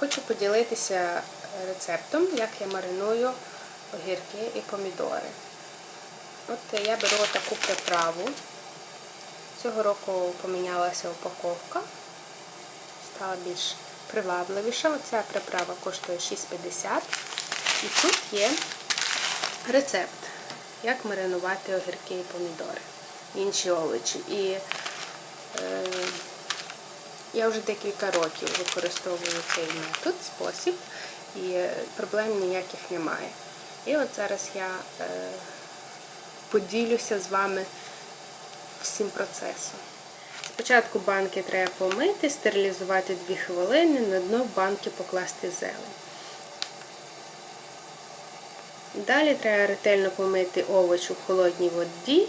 Хочу поділитися рецептом, як я мариную огірки і помідори. От я беру таку приправу. Цього року помінялася упаковка, стала більш привабливіша. Оця приправа коштує 6,50. І тут є рецепт, як маринувати огірки і помідори, інші овочі. І е, я вже декілька років використовую цей метод, спосіб, і проблем ніяких немає. І от зараз я е, поділюся з вами всім процесом. Спочатку банки треба помити, стерилізувати 2 хвилини, на дно банки покласти зелень. Далі треба ретельно помити овоч у холодній воді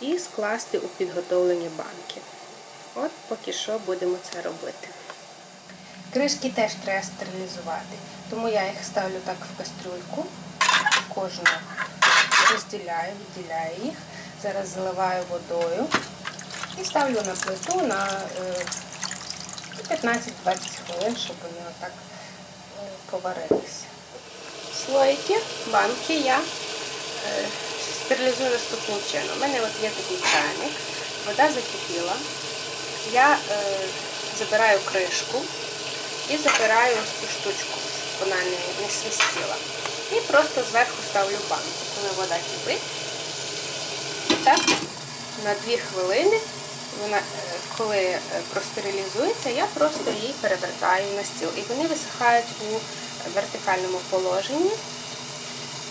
і скласти у підготовлені банки. От поки що будемо це робити. Кришки теж треба стерилізувати, тому я їх ставлю так в кастрюльку, кожну розділяю, відділяю їх. Зараз заливаю водою і ставлю на плиту на 15-20 хвилин, щоб вони отак е, поварилися. Слоїки, банки я е, стерилізую наступним чином. У мене от є такий чайник, вода закипіла. Я е, забираю кришку і забираю ось цю штучку, щоб вона не, не свистіла. І просто зверху ставлю банку, коли вода кипить. І так, на 2 хвилини, вона, е, коли е, простерилізується, я просто її перевертаю на стіл. І вони висихають у вертикальному положенні,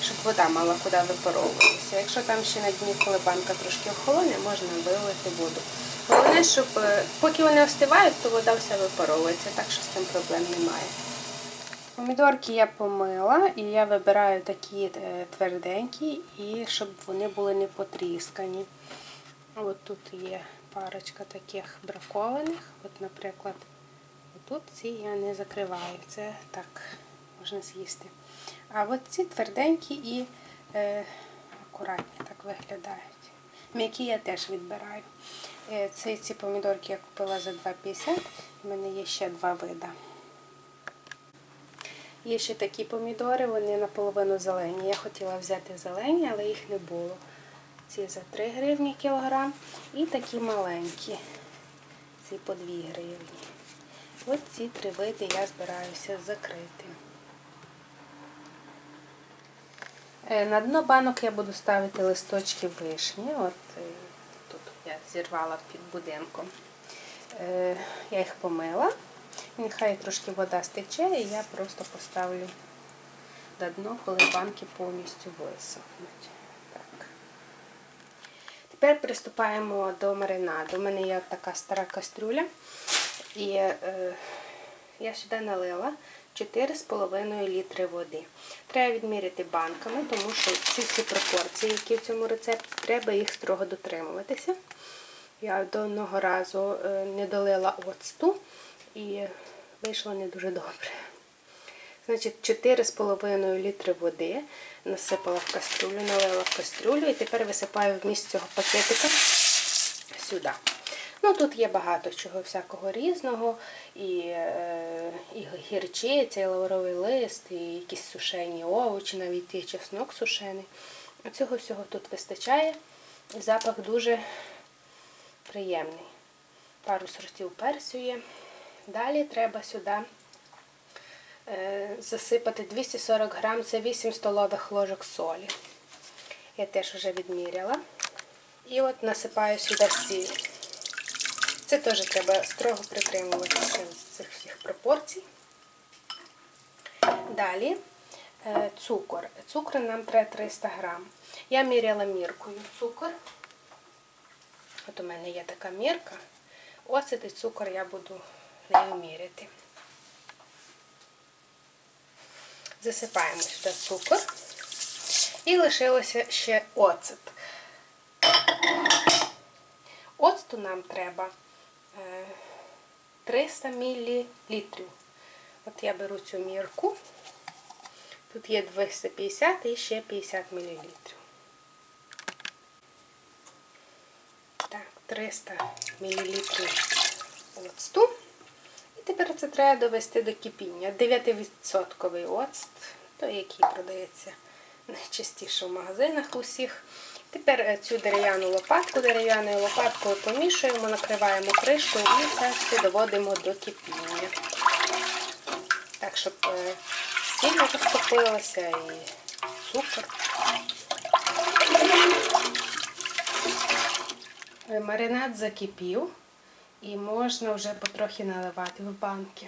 щоб вода мала куди випаровуватися. Якщо там ще на дні, коли банка трошки охолоне, можна вилити воду. Головне, щоб е, поки вони остивають, то вода вся випаровується, так що з цим проблем немає. Помідорки я помила і я вибираю такі е, тверденькі, і щоб вони були не потріскані. От тут є парочка таких бракованих. От, наприклад, тут ці я не закриваю. Це так можна з'їсти. А от ці тверденькі і е, акуратні так виглядають. М'які я теж відбираю. Е, Ці, ці помідорки я купила за 2,50. У мене є ще два вида. Є ще такі помідори, вони наполовину зелені. Я хотіла взяти зелені, але їх не було. Ці за 3 гривні кілограм. І такі маленькі. Ці по 2 гривні. Ось ці три види я збираюся закрити. Е, На дно банок я буду ставити листочки вишні. От е, тут я зірвала під будинком. Е, Я їх помила. Нехай трошки вода стече, і я просто поставлю на дно, коли банки повністю висохнуть. Так. Тепер приступаємо до маринаду. У мене є така стара кастрюля, і е, я сюди налила 4,5 літри води. Треба відміряти банками, тому що ці всі пропорції, які в цьому рецепті, треба їх строго дотримуватися. Я до одного разу е, не долила оцту і вийшло не дуже добре. Значить, 4,5 літри води насипала в кастрюлю, налила в кастрюлю і тепер висипаю вміст цього пакетика сюди. Ну, тут є багато чого всякого різного, і, е, і гірчиця, і лавровий лист, і якісь сушені овочі, навіть є чеснок сушений. Цього всього тут вистачає. Запах дуже приємний. Пару сортів перцю є. Далі треба сюди е, засипати 240 грам, це 8 столових ложок солі. Я теж вже відміряла. І от насипаю сюди сіль. Це теж треба строго притримуватися цих всіх пропорцій. Далі е, цукор. Цукру нам треба 300 грам. Я міряла міркою цукор. От у мене є така мірка. Оцет і цукор я буду нею міряти. Засипаємо сюди цукор. І лишилося ще оцет. Оцту нам треба 300 мл. От я беру цю мірку. Тут є 250 і ще 50 мл. Так, 300 мл оцту. І тепер це треба довести до кипіння. 9% оцт, той, який продається найчастіше в магазинах усіх. Тепер е, цю дерев'яну лопатку, дерев'яною лопаткою помішуємо, накриваємо кришкою і це все доводимо до кипіння. Так, щоб е, сіль розтопилася і цукор. Е, Маринад закипів і можна вже потрохи наливати в банки.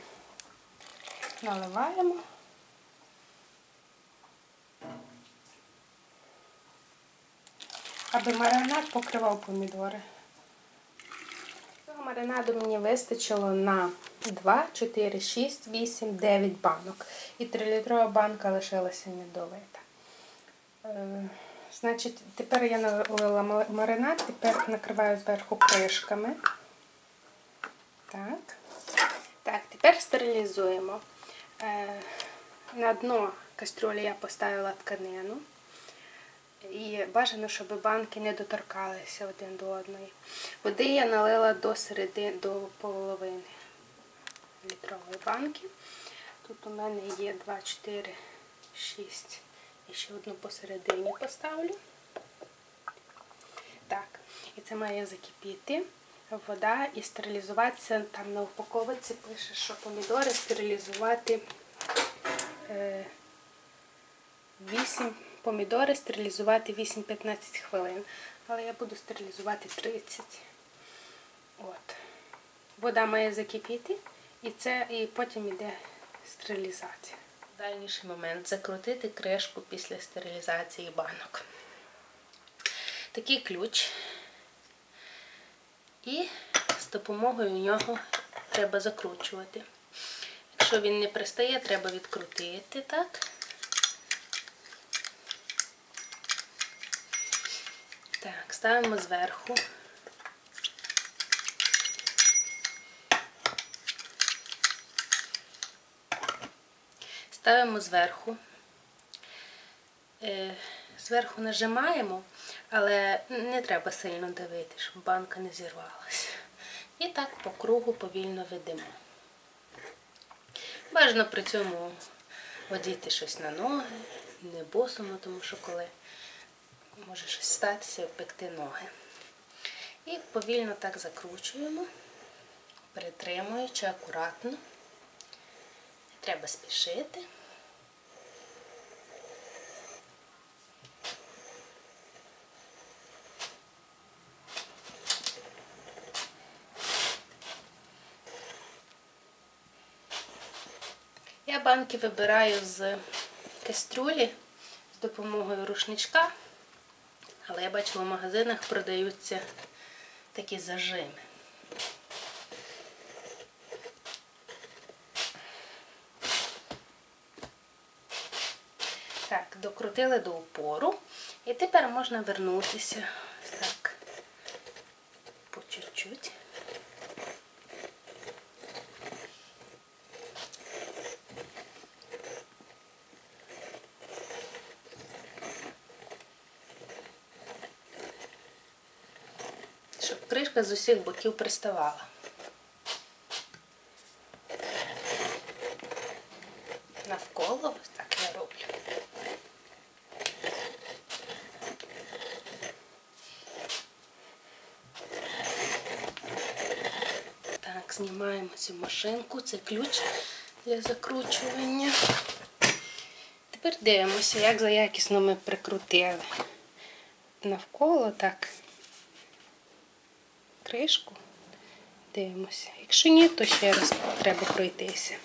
Наливаємо. Аби маринад покривав помідори. Цього маринаду мені вистачило на 2, 4, 6, 8, 9 банок. І 3-літрова банка лишилася недолита. Е, значить, тепер я налила маринад, тепер накриваю зверху кришками. Так. Так, тепер стерилізуємо. Е, на дно кастрюлі я поставила тканину. І бажано, щоб банки не доторкалися один до одної. Води я налила до середини, до половини літрової банки. Тут у мене є 2, 4, 6 і ще одну посередині поставлю. Так, і це має закипіти вода і стерилізуватися. Там на упаковці пише, що помідори стерилізувати е, 8 помідори стерилізувати 8-15 хвилин. Але я буду стерилізувати 30. От. Вода має закипіти і це і потім йде стерилізація. Дальніший момент закрутити кришку після стерилізації банок. Такий ключ. І з допомогою нього треба закручувати. Якщо він не пристає, треба відкрутити так. Так, ставимо зверху. Ставимо зверху. Е, Зверху нажимаємо, але не треба сильно давити, щоб банка не зірвалася. І так по кругу повільно ведемо. Бажано при цьому одіти щось на ноги, не босомо, тому що коли може щось статися, впекти ноги. І повільно так закручуємо, перетримуючи акуратно. Треба спішити. Я банки вибираю з каструлі з допомогою рушничка, але я бачила в магазинах продаються такі зажими. Так, докрутили до опору. І тепер можна вернутися ось так по чуть-чуть. З усіх боків приставала. Навколо так я роблю. Так, знімаємо цю машинку, це ключ для закручування. Тепер дивимося, як за якісно ми прикрутили навколо так кришку. Дивимося. Якщо ні, то ще раз треба пройтися.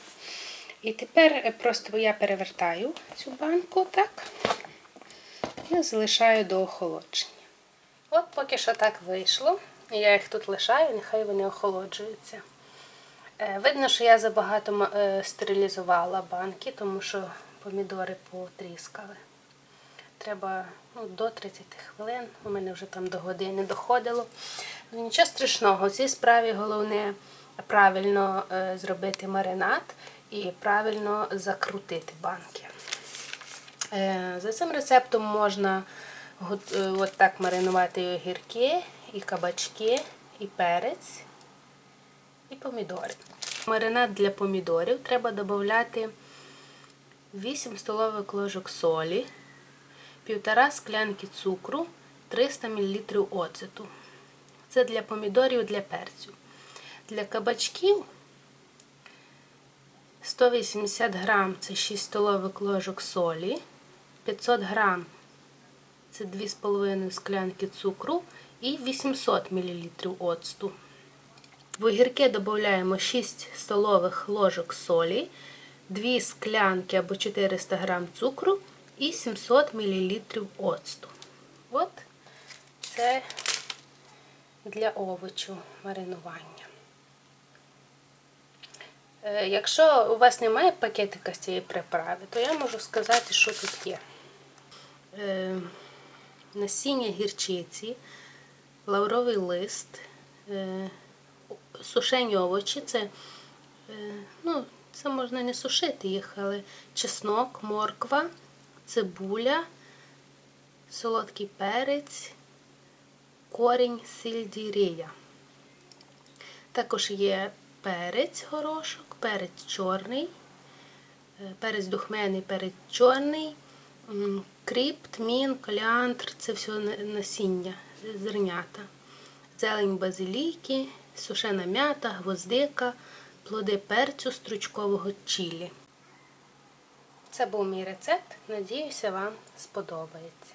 І тепер е, просто я перевертаю цю банку так і залишаю до охолодження. От поки що так вийшло. Я їх тут лишаю, нехай вони охолоджуються. Е, Видно, що я забагато е, стерилізувала банки, тому що помідори потріскали. Треба ну, до 30 хвилин. У мене вже там до години доходило. Ну, нічого страшного, в цій справі головне правильно е, зробити маринад і правильно закрутити банки. Е, за цим рецептом можна е, от так маринувати і огірки, і кабачки, і перець, і помідори. Маринад для помідорів треба додати 8 столових ложок солі, 1,5 склянки цукру, 300 мл оцету. Це для помідорів для перцю. Для кабачків 180 грам це 6 столових ложок солі, 500 грам це 2,5 склянки цукру і 800 мл оцту. В огірки додаємо 6 столових ложок солі, 2 склянки або 400 грам цукру і 700 мл оцту. От це для овочу маринування. Е, Якщо у вас немає пакетика з цієї приправи, то я можу сказати, що тут є. Е, Насіння гірчиці, лавровий лист, е, сушені овочі. Це, ну, це можна не сушити їх, але чеснок, морква, цибуля, солодкий перець, корінь сельдерія. Також є перець горошок, перець чорний, е, перець духмений, перець чорний, кріп, тмін, коліандр це все насіння, зернята, зелень базилійки, сушена м'ята, гвоздика, плоди перцю стручкового чілі. Це був мій рецепт. Надіюся, вам сподобається.